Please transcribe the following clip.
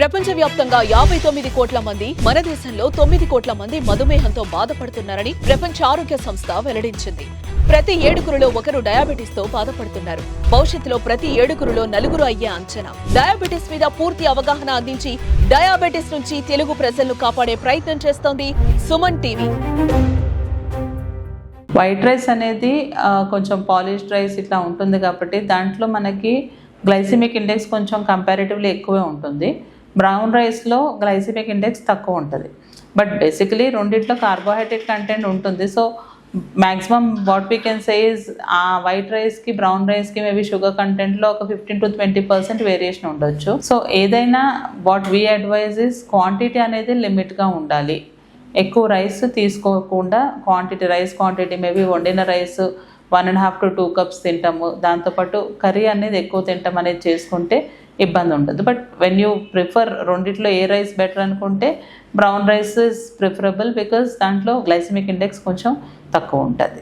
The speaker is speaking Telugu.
ప్రపంచవ్యాప్తంగా యాభై తొమ్మిది కోట్ల మంది మన దేశంలో తొమ్మిది కోట్ల మంది మధుమేహంతో బాధపడుతున్నారని ప్రపంచ ఆరోగ్య సంస్థ వెల్లడించింది. ప్రతి ఏడుగురులో ఒకరు డయాబెటీస్తో బాధపడుతున్నారు. భవిష్యత్తులో ప్రతి ఏడుగురులో నలుగురు అయ్యే అంచనా. డయాబెటిస్ మీద పూర్తి అవగాహన అందించి డయాబెటిస్ నుంచి తెలుగు ప్రజలను కాపాడే ప్రయత్నం చేస్తోంది సుమన్ టీవీ. వైట్ రైస్ అనేది కొంచెం పాలిష్డ్ రైస్ ఇట్లా ఉంటుంది కాబట్టి దాంట్లో మనకి గ్లైసిమిక్ ఇండెక్స్ కొంచెం కంపారిటివ్లీ ఎక్కువే ఉంటుంది. బ్రౌన్ రైస్లో గ్లైసిమిక్ ఇండెక్స్ తక్కువ ఉంటుంది. బట్ బేసికలీ రెండిట్లో కార్బోహైడ్రేట్ కంటెంట్ ఉంటుంది. So maximum what we can say is ఆ వైట్ రైస్కి బ్రౌన్ రైస్కి మేబీ షుగర్ కంటెంట్లో ఒక fifteen to twenty percent variation ఉండొచ్చు. సో ఏదైనా what we advise is quantity అనేది లిమిట్గా ఉండాలి. ఎక్కువ రైస్ తీసుకోకుండా క్వాంటిటీ రైస్ క్వాంటిటీ మేబీ వండిన rice one and half to two cups తింటాము. దాంతోపాటు కర్రీ అనేది ఎక్కువ తింటాం అనేది చేసుకుంటే ఇబ్బంది ఉండదు. బట్ వెన్ యూ ప్రిఫర్ రెండిట్లో ఏ రైస్ బెటర్ అనుకుంటే brown rice is preferable because దాంట్లో గ్లైసమిక్ ఇండెక్స్ కొంచెం తక్కువ ఉంటుంది.